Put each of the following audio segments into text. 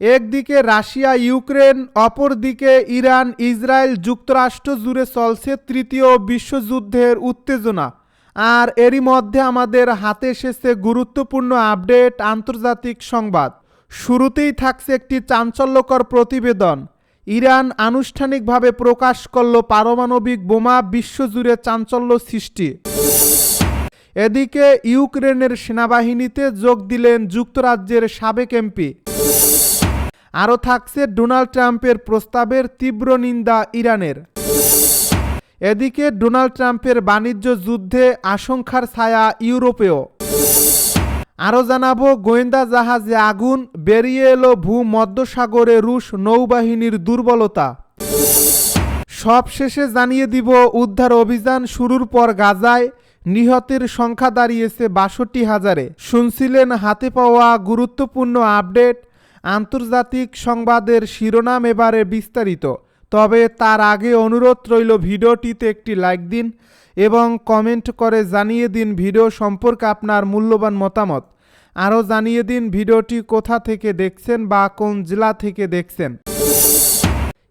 একদিকে Russia, Ukraine, অপরদিকে Iran, Israel যুক্তরাষ্ট্র জুড়ে চলছে তৃতীয় বিশ্বযুদ্ধের উত্তেজনা। আর এরই মধ্যে আমাদের হাতে এসেছে গুরুত্বপূর্ণ আপডেট, আন্তর্জাতিক সংবাদ। শুরুতেই থাকছে একটি চাঞ্চল্যকর প্রতিবেদন। ইরান আনুষ্ঠানিকভাবে প্রকাশ করল পারমাণবিক বোমা বিশ্বজুড়ে চাঞ্চল্য সৃষ্টি। এদিকে ইউক্রেনের সেনাবাহিনীতে যোগ দিলেন যুক্তরাজ্যের সাবেক এমপি। আরও থাকছে ডোনাল্ড ট্রাম্পের প্রস্তাবের তীব্র নিন্দা ইরানের। এদিকে ডোনাল্ড ট্রাম্পের বাণিজ্য যুদ্ধে আশঙ্কার ছায়া ইউরোপেও। আরও জানাব, গোয়েন্দা জাহাজে আগুন, বেরিয়ে এলো ভূমধ্যসাগরে রুশ নৌবাহিনীর দুর্বলতা। সব শেষে জানিয়ে দিব, উদ্ধার অভিযান শুরুর পর গাজায় নিহতের সংখ্যা দাঁড়িয়েছে বাষট্টি হাজারে। শুনছিলেন হাতে পাওয়া গুরুত্বপূর্ণ আপডেট। আন্তর্জাতিক সংবাদের শিরোনাম এবারে বিস্তারিত। তবে তার আগে অনুরোধ রইল ভিডিওটিতে একটি লাইক দিন এবং কমেন্ট করে জানিয়ে দিন ভিডিও সম্পর্কে আপনার মূল্যবান মতামত। আরও জানিয়ে দিন ভিডিওটি কোথা থেকে দেখছেন বা কোন জেলা থেকে দেখছেন।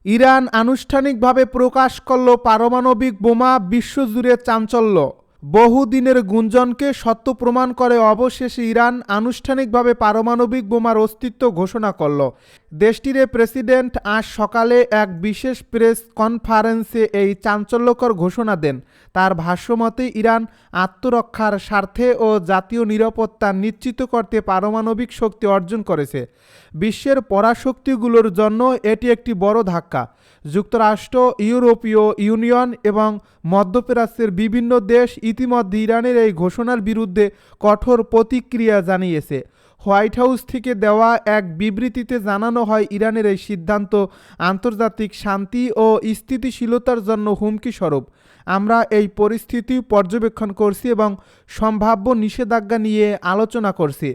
ইরান আনুষ্ঠানিকভাবে প্রকাশ করল পারমাণবিক বোমা বিশ্বজুড়ে চাঞ্চল্য। বহুদিনের গুঞ্জনকে সত্য প্রমাণ করে অবশেষে ইরান আনুষ্ঠানিকভাবে পারমাণবিক বোমার অস্তিত্ব ঘোষণা করল। দেশটির প্রেসিডেন্ট আজ সকালে এক বিশেষ প্রেস কনফারেন্সে এই চাঞ্চল্যকর ঘোষণা দেন। তার ভাষ্যমতে, ইরান আত্মরক্ষার স্বার্থে ও জাতীয় নিরাপত্তা নিশ্চিত করতে পারমাণবিক শক্তি অর্জন করেছে। বিশ্বের পরাশক্তিগুলোর জন্য এটি একটি বড় ধাক্কা। যুক্তরাষ্ট্র, ইউরোপীয় ইউনিয়ন এবং মধ্যপ্রাচ্যের বিভিন্ন দেশ ইতিমধ্যে ইরানের এই ঘোষণার বিরুদ্ধে কঠোর প্রতিক্রিয়া জানিয়েছে। হোয়াইট হাউস থেকে দেওয়া এক বিবৃতিতে জানানো হয়, ইরানের এই সিদ্ধান্ত আন্তর্জাতিক শান্তি ও স্থিতিশীলতার জন্য হুমকি স্বরূপ আমরা এই পরিস্থিতি পর্যবেক্ষণ করছি এবং সম্ভাব্য নিষেধাজ্ঞা নিয়ে আলোচনা করছি।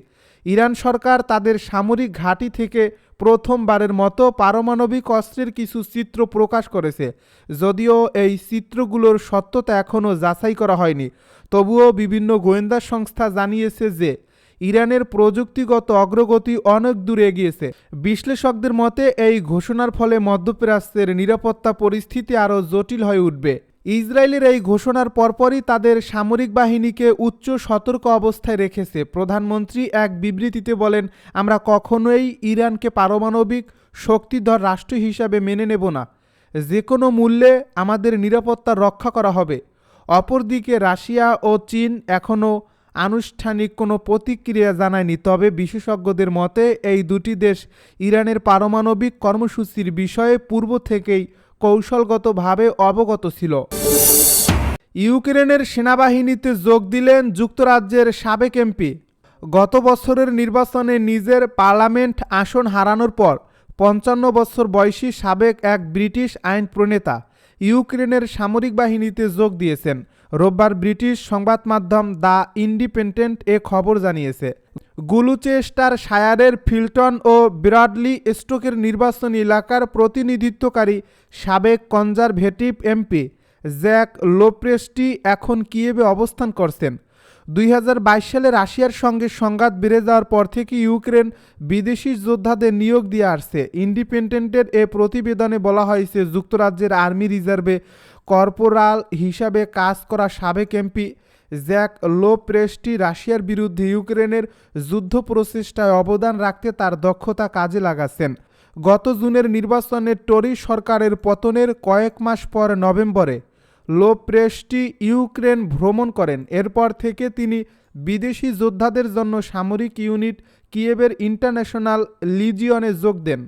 ইরান সরকার তাদের সামরিক ঘাঁটি থেকে প্রথমবারের মতো পারমাণবিক অস্ত্রের কিছু চিত্র প্রকাশ করেছে। যদিও এই চিত্রগুলোর সত্যতা এখনও যাচাই করা হয়নি। তবুও বিভিন্ন গোয়েন্দা সংস্থা জানিয়েছে যে, ইরানের প্রযুক্তিগত অগ্রগতি অনেক দূরে এগিয়েছে। বিশ্লেষকদের মতে, এই ঘোষণার ফলে মধ্যপ্রাচ্যের নিরাপত্তা পরিস্থিতি আরও জটিল হয়ে উঠবে। ইসরায়েলের এই ঘোষণার পরপরই তাদের সামরিক বাহিনীকে উচ্চ সতর্ক অবস্থায় রেখেছে। প্রধানমন্ত্রী এক বিবৃতিতে বলেন, আমরা কখনোই ইরানকে পারমাণবিক শক্তিধর রাষ্ট্র হিসাবে মেনে নেব না। যে কোনো মূল্যে আমাদের নিরাপত্তা রক্ষা করা হবে। অপরদিকে রাশিয়া ও চীন এখনও আনুষ্ঠানিক কোনো প্রতিক্রিয়া জানায়নি। তবে বিশেষজ্ঞদের মতে, এই দুটি দেশ ইরানের পারমাণবিক কর্মসূচির বিষয়ে পূর্ব থেকেই কৌশলগতভাবে অবগত ছিল। ইউক্রেনের সেনাবাহিনীতে যোগ দিলেন যুক্তরাজ্যের সাবেক এমপি। গত বছরের নির্বাচনে নিজের পার্লামেন্ট আসন হারানোর পর পঞ্চান্ন বছর বয়সী সাবেক এক ব্রিটিশ আইন প্রণেতা ইউক্রেনের সামরিক বাহিনীতে যোগ দিয়েছেন। রোববার ব্রিটিশ সংবাদ মাধ্যম দ্য ইন্ডিপেন্ডেন্ট এ খবর জানিয়েছে। গুলুচেস্টার শায়ারের ফিল্টন ও ব্রাডলি স্টোকের নির্বাচনী এলাকার প্রতিনিধিত্বকারী সাবেক কনজারভেটিভ এমপি জ্যাক লোপ্রেস্টি এখন কিয়েবে অবস্থান করছেন। দুই হাজার বাইশ সালে রাশিয়ার সঙ্গে সংঘাত বেড়ে যাওয়ার পর থেকে ইউক্রেন বিদেশি যোদ্ধাদের নিয়োগ দিয়ে আসছে। ইন্ডিপেন্ডেন্টের এ প্রতিবেদনে বলা হয়েছে, যুক্তরাজ্যের আর্মি রিজার্ভে কর্পোরাল হিসাবে কাজ করা সাবেক এমপি জ্যাক লো প্রেস্টি রাশিয়ার বিরুদ্ধে ইউক্রেনের যুদ্ধ প্রচেষ্টায় অবদান রাখতে তার দক্ষতা কাজে লাগাচ্ছেন। গত জুনের নির্বাচনে টরি সরকারের পতনের কয়েক মাস পর নভেম্বরে লো প্রেস্টি ইউক্রেন ভ্রমণ করেন। এরপর থেকে তিনি বিদেশি যোদ্ধাদের জন্য সামরিক ইউনিট কিয়েভের ইন্টারন্যাশনাল লিজিয়নে যোগ দেন।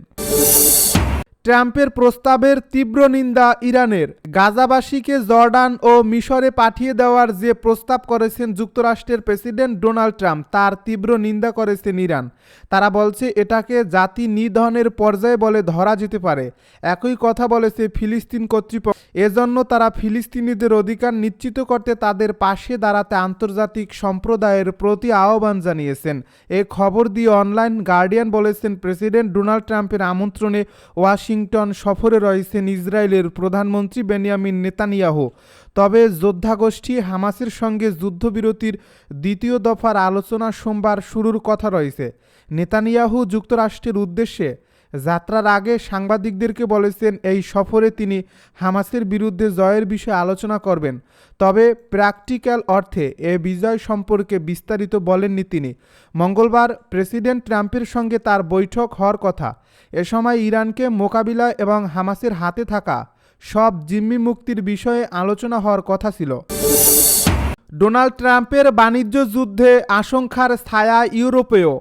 ট্রাম্পের প্রস্তাবের তীব্র নিন্দা ইরানের। গাজাবাসীকে জর্ডান ও মিশরে পাঠিয়ে দেওয়ার যে প্রস্তাব করেছেন যুক্তরাষ্ট্রের প্রেসিডেন্ট ডোনাল্ড ট্রাম্প, তার তীব্র নিন্দা করেছেন ইরান। তারা বলছে, এটাকে জাতি নিধনের পর্যায়ে বলে ধরা যেতে পারে। একই কথা বলেছে ফিলিস্তিন কর্তৃপক্ষ। এজন্য তারা ফিলিস্তিনিদের অধিকার নিশ্চিত করতে তাদের পাশে দাঁড়াতে আন্তর্জাতিক সম্প্রদায়ের প্রতি আহ্বান জানিয়েছেন। এ খবর দিয়ে অনলাইন গার্ডিয়ান বলেছেন, প্রেসিডেন্ট ডোনাল্ড ট্রাম্পের আমন্ত্রণে ওয়াশিংটন সফরে রয়েছেন ইসরায়েলের প্রধানমন্ত্রী বেনিয়ামিন নেতানিয়াহু। তবে যোদ্ধাগোষ্ঠী হামাসের সঙ্গে যুদ্ধবিরতির দ্বিতীয় দফার আলোচনা সোমবার শুরুর কথা রয়েছে। নেতানিয়াহু যুক্তরাষ্ট্রের উদ্দেশ্যে যাত্রার আগে সাংবাদিকদেরকে বলেছেন, এই সফরে তিনি হামাসের বিরুদ্ধে জয়ের বিষয়ে আলোচনা করবেন। তবে প্র্যাকটিক্যাল অর্থে এ বিজয় সম্পর্কে বিস্তারিত বলেননি তিনি। মঙ্গলবার প্রেসিডেন্ট ট্রাম্পের সঙ্গে তার বৈঠক হওয়ার কথা। এ সময় ইরানকে মোকাবিলা এবং হামাসের হাতে থাকা সব জিম্মি মুক্তির বিষয়ে আলোচনা হওয়ার কথা ছিল। ডোনাল্ড ট্রাম্পের বাণিজ্য যুদ্ধে আশঙ্কার ছায়া ইউরোপেও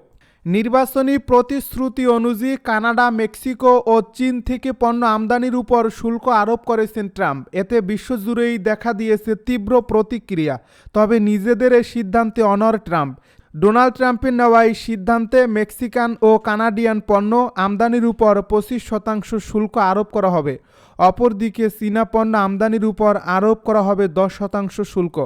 নির্বাচনী প্রতিশ্রুতি অনুযায়ী কানাডা, মেক্সিকো ও চীন থেকে পণ্য আমদানির উপর শুল্ক আরোপ করেছেন ট্রাম্প। এতে বিশ্বজুড়েই দেখা দিয়েছে তীব্র প্রতিক্রিয়া। তবে নিজেদের এই সিদ্ধান্তে অনর ট্রাম্প। ডোনাল্ড ট্রাম্পের নেওয়া এই সিদ্ধান্তে মেক্সিকান ও কানাডিয়ান পণ্য আমদানির উপর পঁচিশ শতাংশ শুল্ক আরোপ করা হবে। অপরদিকে চীনা পণ্য আমদানির উপর আরোপ করা হবে দশ শতাংশ শুল্ক।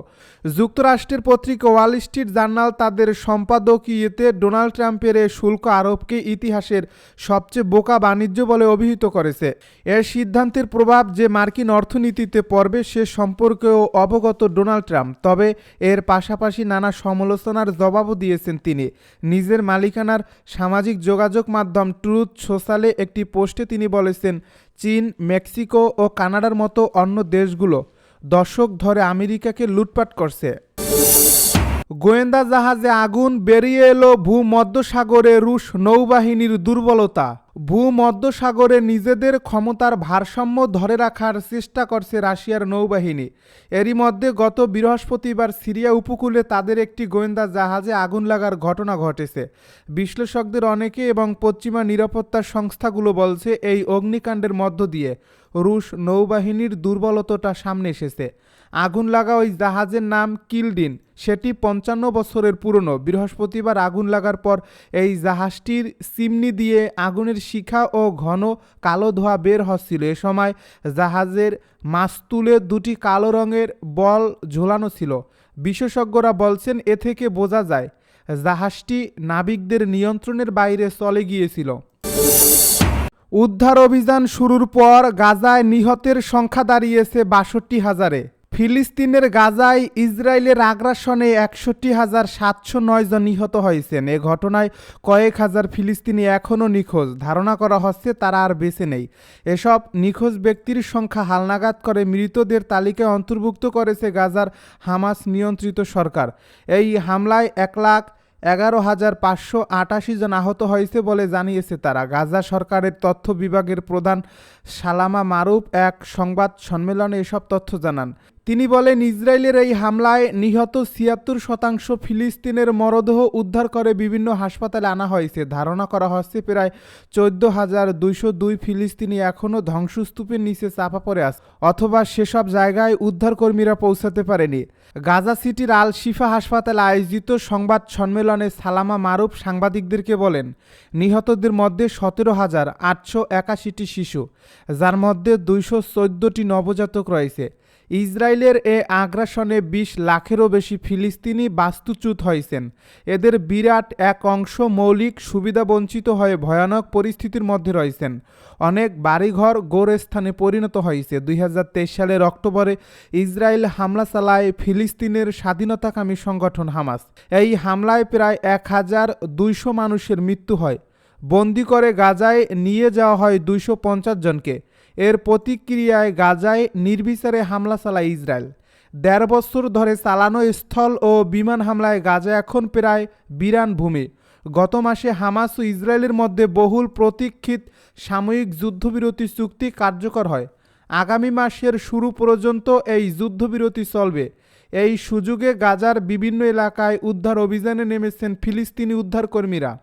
যুক্তরাষ্ট্রের পত্রিকা ওয়াল স্ট্রিট জার্নাল তাদের সম্পাদকীয়তে ডোনাল্ড ট্রাম্পের এই শুল্ক আরোপকে ইতিহাসের সবচেয়ে বোকা বাণিজ্য বলে অভিহিত করেছে। এর সিদ্ধান্তের প্রভাব যে মার্কিন অর্থনীতিতে পড়বে সে সম্পর্কেও অবগত ডোনাল্ড ট্রাম্প। তবে এর পাশাপাশি নানা সমালোচনার জবাবও দিয়েছেন তিনি। নিজের মালিকানার সামাজিক যোগাযোগ মাধ্যম ট্রুথ সোশ্যালে একটি পোস্টে তিনি বলেছেন চীন মেক্সিকো ও কানাডার মতো অন্য দেশগুলো দশক ধরে আমেরিকাকে লুটপাট করছে। গোয়েন্দা জাহাজে আগুন বেরিয়ে এলো ভূমধ্যসাগরে রুশ নৌবাহিনীর দুর্বলতা। ভূমধ্যসাগরে নিজেদের ক্ষমতার ভারসাম্য ধরে রাখার চেষ্টা করছে রাশিয়ার নৌবাহিনী। এরই মধ্যে গত বৃহস্পতিবার সিরিয়া উপকূলে তাদের একটি গোয়েন্দা জাহাজে আগুন লাগার ঘটনা ঘটেছে। বিশ্লেষকদের অনেকে এবং পশ্চিমা নিরাপত্তা সংস্থাগুলো বলছে, এই অগ্নিকাণ্ডের মধ্য দিয়ে রুশ নৌবাহিনীর দুর্বলতাটা সামনে এসেছে। আগুন লাগা ওই জাহাজের নাম কিলডিন। সেটি পঞ্চান্ন বছরের পুরনো। বৃহস্পতিবার আগুন লাগার পর এই জাহাজটির চিমনি দিয়ে আগুনের শিখা ও ঘন কালো ধোঁয়া বের হচ্ছিল। এ সময় জাহাজের মাস্তুলে দুটি কালো রঙের বল ঝোলানো ছিল। বিশেষজ্ঞরা বলছেন, এ থেকে বোঝা যায়, জাহাজটি নাবিকদের নিয়ন্ত্রণের বাইরে চলে গিয়েছিল। উদ্ধার অভিযান শুরুর পর গাজায় নিহতের সংখ্যা দাঁড়িয়েছে বাষট্টি হাজারে। ফিলিস্তিনের গাজায় ইসরায়েলের আগ্রাসনে একষট্টি হাজার সাতশো নয় জন নিহত হয়েছেন। এ ঘটনায় কয়েক হাজার ফিলিস্তিনি এখনও নিখোঁজ। ধারণা করা হচ্ছে তারা আর বেঁচে নেই। এসব নিখোঁজ ব্যক্তির সংখ্যা হালনাগাদ করে মৃতদের তালিকায় অন্তর্ভুক্ত করেছে গাজার হামাস নিয়ন্ত্রিত সরকার। এই হামলায় এক লাখ এগারো হাজার পাঁচশো আটাশি জন আহত হয়েছে বলে জানিয়েছে তারা। গাজা সরকারের তথ্য বিভাগের প্রধান সালামা মারুফ এক সংবাদ সম্মেলনে এসব তথ্য জানান। তিনি বলেন, ইসরায়েলের এই হামলায় নিহত ছিয়াত্তর শতাংশ ফিলিস্তিনের মরদেহ উদ্ধার করে বিভিন্ন হাসপাতালে আনা হয়েছে। ধারণা করা হচ্ছে প্রায় চোদ্দ হাজার দুইশো দুই ফিলিস্তিনি এখনও ধ্বংসস্তূপের নিচে চাপা পড়ে আছে, অথবা সেসব জায়গায় উদ্ধারকর্মীরা পৌঁছাতে পারেনি। গাজা সিটির আল শিফা হাসপাতালে আয়োজিত সংবাদ সম্মেলনে সালামা মারুফ সাংবাদিকদেরকে বলেন, নিহতদের মধ্যে সতেরো হাজার আটশো একাশিটি শিশু, যার মধ্যে দুইশো চোদ্দোটি নবজাতক রয়েছে। ইসরায়েলের এ আগ্রাসনে বিশ লাখেরও বেশি ফিলিস্তিনি বাস্তুচ্যুত হয়েছেন। এদের বিরাট এক অংশ মৌলিক সুবিধা বঞ্চিত হয়ে ভয়ানক পরিস্থিতির মধ্যে রয়েছেন। অনেক বাড়িঘর গোরস্থানে পরিণত হয়েছে। দুই হাজার তেইশ সালের অক্টোবরে ইসরায়েল হামলা চালায় ফিলিস্তিনের স্বাধীনতাকামী সংগঠন হামাস। এই হামলায় প্রায় এক হাজার দুইশো মানুষের মৃত্যু হয়। বন্দি করে গাজায় নিয়ে যাওয়া হয় দুইশো পঞ্চাশ জনকে। এর প্রতিক্রিয়ায় গাজায় নির্বিচারে হামলা চালায় ইসরায়েল। দেড় বছর ধরে চালানো স্থল ও বিমান হামলায় গাজা এখন প্রায় বিরান ভূমি। গত মাসে হামাস ও ইসরায়েলের মধ্যে বহুল প্রতীক্ষিত সাময়িক যুদ্ধবিরতি চুক্তি কার্যকর হয়। আগামী মাসের শুরু পর্যন্ত এই যুদ্ধবিরতি চলবে। এই সুযোগে গাজার বিভিন্ন এলাকায় উদ্ধার অভিযানে নেমেছেন ফিলিস্তিনি উদ্ধারকর্মীরা।